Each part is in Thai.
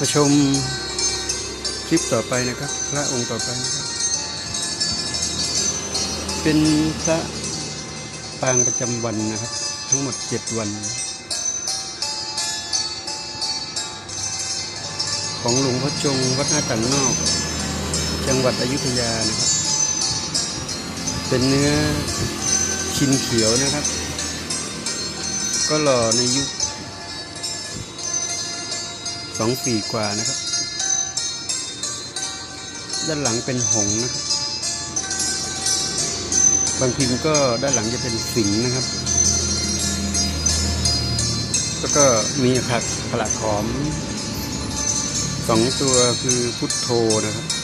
มาชมคลิปต่อไปนะครับ พระองค์ต่อไปนะครับ เป็นพระปางประจำวันนะครับ ทั้งหมดเจ็ดวัน ของหลวงพ่อจงวัดหน้าต่างนอก จังหวัดอยุธยานะครับ เป็นเนื้อชินเขียวนะครับ ก็หล่อในยุค สองปีกว่านะครับ ด้านหลังเป็นหงนะครับ บางพิมก็ด้านหลังจะเป็นสิงนะครับ แล้วก็มีผักผละขอมสองตัวคือพุทโธนะครับ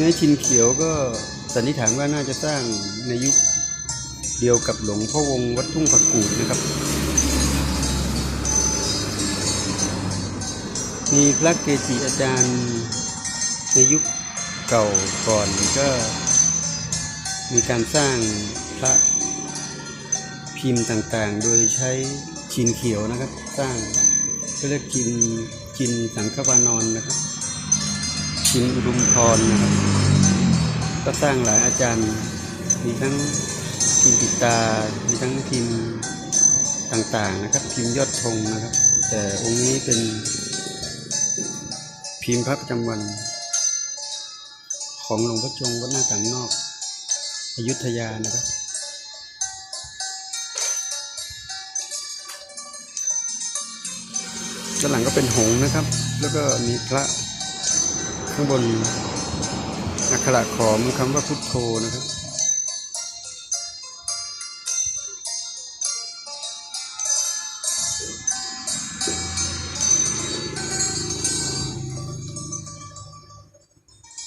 นื้อชินเขียวก็สันนิษฐานว่าน่าจะสร้างในยุคเดียวกับหลวงพ่อวงวัดทุ่งผักกูดนะครับ มีพระเกจิอาจารย์ในยุคเก่าก่อนก็มีการสร้างพระพิมพ์ต่างๆ โดยใช้ชินเขียวนะครับ สร้างก็เรียกจินจินสังฆวานอนนะครับ ชินอุดมพรนะครับ ก็สร้างหลายอาจารย์ มีทั้งพิมพ์ปิตา มีทั้งพิมต่างๆนะครับพิมยอดธงนะครับ แต่องค์นี้เป็นพิมพ์พระประจำวัน ของหลวงพ่อจงวัดหน้าต่างนอก อยุธยานะครับด้านหลังก็เป็นหงนะครับ แล้วก็มีพระ ข้างบนอักขระขอมคำว่าพุทโธนะครับ